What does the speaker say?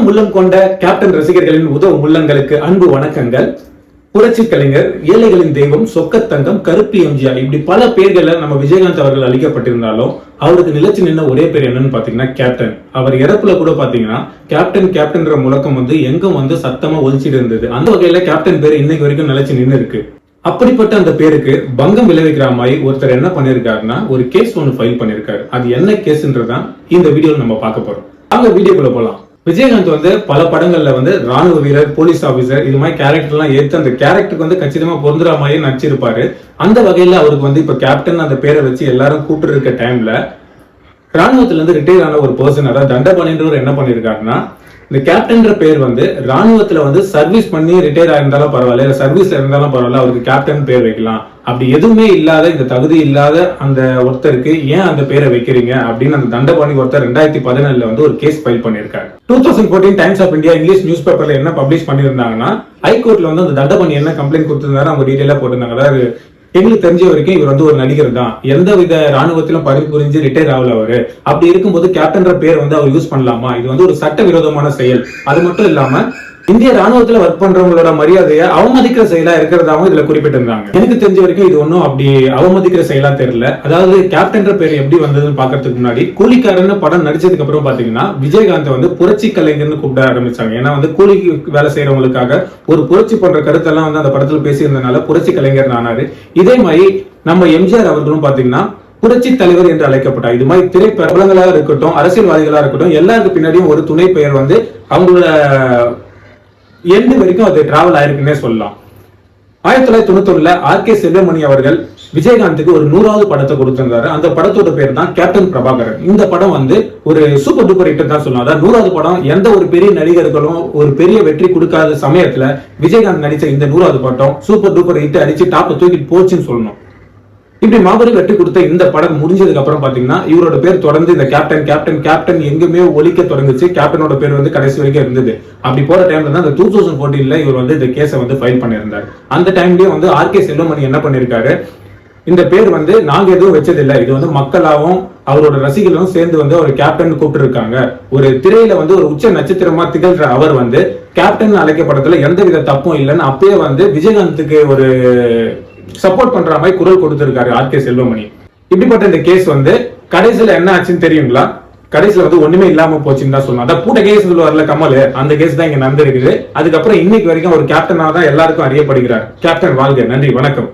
உதவும் உள்ளம் கொண்ட கேப்டன் ரசிகர்களின் உதவும் உள்ளங்களுக்கு அன்பு வணக்கங்கள். புரட்சி கலைஞர் ஏழைகளின் தெய்வம் சொக்கத்தங்கம் கருப்பு எம்ஜிஆர் இப்படி பல பேர்கள்ல நம்ம விஜயகாந்த் அவர்கள் அளிக்கப்பட்டிருந்தாலும் அவருக்கு நிலைச்சு நின்ன ஒரே பேர் என்னன்னு பாத்தீங்கன்னா கேப்டன் அவர் இறப்புல கூட பாத்தீங்கன்னா கேப்டன் கேப்டன்ற முழக்கம் வந்து எங்கும் வந்து சத்தமா ஒலிச்சிட்டு இருந்தது. அந்த வகையில கேப்டன் பேர் இன்னைக்கு வரைக்கும் நிலைச்சு நின்னு இருக்கு. அப்படிப்பட்ட அந்த பேருக்கு பங்கம் விளைவிக்கிற மாதிரி ஒருத்தர் என்ன பண்ணிருக்காருன்னா ஒரு கேஸ் ஒன்று ஃபைல் பண்ணிருக்காரு. அது என்ன கேஸ்ன்றதான் இந்த வீடியோ நம்ம பார்க்க போறோம். அங்க வீடியோக்குள்ள போலாம். விஜயகாந்த் வந்து பல படங்கள்ல வந்து ராணுவ வீரர் போலீஸ் ஆபீசர் இது மாதிரி கேரக்டர்லாம் ஏற்று அந்த கேரக்டருக்கு வந்து கச்சிதமா பொருந்துற மாதிரி நடிச்சிருப்பாரு. அந்த வகையில அவருக்கு வந்து இப்ப கேப்டன் அந்த பேரை வச்சு எல்லாரும் கூப்பிட்டு இருக்க டைம்ல ராணுவத்துல இருந்து ரிட்டையர் ஆன ஒரு பர்சன் அதாவது தண்டபாணின்றவர் என்ன பண்ணிருக்காருன்னா இந்த கேப்டன்ற பேர் வந்து ராணுவத்துல வந்து சர்வீஸ் பண்ணி ரிட்டையர் ஆயிருந்தாலும் பரவாயில்ல. இல்ல சர்வீஸ்ல இருந்தாலும் பரவாயில்ல. அவருக்கு கேப்டன் பேர் வைக்கலாம். அப்படி எதுவுமே இல்லாத இந்த தகுதி இல்லாத அந்த ஒருத்தருக்கு ஏன் அந்த பேரை வைக்கிறீங்க? அப்படின்னு அந்த தண்டபாணி ஒருத்தர் ரெண்டாயிரத்தி பதினேழுல வந்து ஒரு கேஸ் ஃபைல் பண்ணியிருக்காரு. Two thousand fourteen Times of India English news பேப்பர்ல என்ன பப்ளிஷ் பண்ணியிருந்தாங்கன்னா ஹைகோர்ட்ல வந்து அந்த தண்டபாணி என்ன கம்ப்ளைண்ட் கொடுத்திருந்தாரு அவங்க டீடைலா போட்டிருந்தாங்க. அதாவது எங்களுக்கு தெரிஞ்ச வரைக்கும் இவர் வந்து ஒரு நடிகர் தான். எந்த வித ராணுவத்திலும் பணிபுரிஞ்சு ரிட்டையர் ஆகல அவரு. அப்படி இருக்கும்போது கேப்டன்ற பேர் வந்து அவர் யூஸ் பண்ணலாமா? இது வந்து ஒரு சட்ட விரோதமான செயல். அது மட்டும் இல்லாம இந்திய ராணுவத்துல ஒர்க் பண்றவங்களோட மரியாதையை அவமதிக்கிற செயலா இருக்கிறதாவும் இதுல குறிப்பிட்டிருந்தாங்க எனக்கு தெரிஞ்ச வரைக்கும் இது ஒன்றும் அப்படி அவமதிக்கிற செயலா தெரியல. அதாவது கேப்டன்ற பேர் எப்படி வந்ததுன்னு பாக்குறதுக்கு முன்னாடி கூலிக்காரன் படம் நடிச்சதுக்கு அப்புறம் பாத்தீங்கன்னா விஜயகாந்த் வந்து புரட்சி கலைஞர்னு கூப்பிட ஆரம்பிச்சாங்க. ஏன்னா வந்து கூலிக்கு வேலை செய்யறவங்களுக்காக ஒரு புரட்சி போன்ற கருத்தெல்லாம் வந்து அந்த படத்துல பேசியிருந்தனால புரட்சி கலைஞர் ஆனாரு. இதே மாதிரி நம்ம எம்ஜிஆர் அவர்களும் பாத்தீங்கன்னா புரட்சி தலைவர் என்று அழைக்கப்பட்டார். இது மாதிரி திரை பிரபலங்களாக இருக்கட்டும் அரசியல்வாதிகளா இருக்கட்டும் எல்லாருக்கு பின்னாடியும் ஒரு துணை பெயர் வந்து அவங்களோட எண்டு வரைக்கும் அது டிராவல் ஆயிருக்குன்னே சொல்லலாம். ஆயிரத்தி தொள்ளாயிரத்தி தொண்ணூத்தொன்னுல ஆர் கே செல்வமணி அவர்கள் விஜயகாந்துக்கு ஒரு நூறாவது படத்தை கொடுத்திருந்தாரு. அந்த படத்தோட பேர் தான் கேப்டன் பிரபாகரன் இந்த படம் வந்து ஒரு சூப்பர் டூப்பர் ஹிட் தான் சொல்லலாம் அதாவது நூறாவது படம் எந்த ஒரு பெரிய நடிகர்களும் ஒரு பெரிய வெற்றி கொடுக்காத சமயத்துல விஜயகாந்த் நடிச்ச இந்த நூறாவது படம் சூப்பர் டூப்பர் ஹிட் அடிச்சு டாப்பை தூக்கிட்டு போச்சுன்னு சொல்லணும். இப்படி மாபெரும் வெற்றி கொடுத்த இந்த படம் முடிஞ்சதுக்கு அப்புறம் பாத்தீங்கன்னா இவரோட பேர் தொடர்ந்து இந்த கேப்டன் கேப்டன் கேப்டன் எங்குமே ஒழிக்க தொடங்குச்சு. கேப்டனோட பேர் வந்து கடைசி வரைக்கும் இருந்தது. அப்படி போற டைம்ல தான் அந்த டூ தௌசண்ட் ஃபோர்டீன்ல இவர் வந்து இந்த கேஸை வந்து ஃபைல் பண்ணியிருந்தார். அந்த டைம்லயே வந்து ஆர் கே செல்வமணி என்ன பண்ணிருக்காரு இந்த பேர் வந்து நாங்க எதுவும் வச்சதில்லை. இது வந்து மக்களாவும் அவரோட ரசிகர்களும் சேர்ந்து வந்து ஒரு கேப்டன் கூப்பிட்டு இருக்காங்க ஒரு திரையில வந்து ஒரு உச்ச நட்சத்திரமா திகழ்ற அவர் வந்து கேப்டன் அழைக்கப்படத்துல எந்த வித தப்பும் இல்லைன்னு அப்பயே வந்து விஜயகாந்துக்கு ஒரு சப்போர்ட் பண்ற மாதிரி குரல் கொடுத்திருக்காரு ஆர் கே செல்வமணி. இப்படிப்பட்ட இந்த கேஸ் வந்து கடைசியில என்ன ஆச்சுன்னு தெரியுங்களா? கடைசியில வந்து ஒண்ணுமே இல்லாம போச்சுன்னு தான் சொல்லணும். அதான் பூட்ட கேஸ் சொல்லுவார்ல கமல் அந்த கேஸ் தான் இங்க நடந்திருக்குது. அதுக்கப்புறம் இன்னைக்கு வரைக்கும் ஒரு கேப்டனா தான் எல்லாருக்கும் அறியப்படுகிறார். கேப்டன் வாழ்க நன்றி வணக்கம்.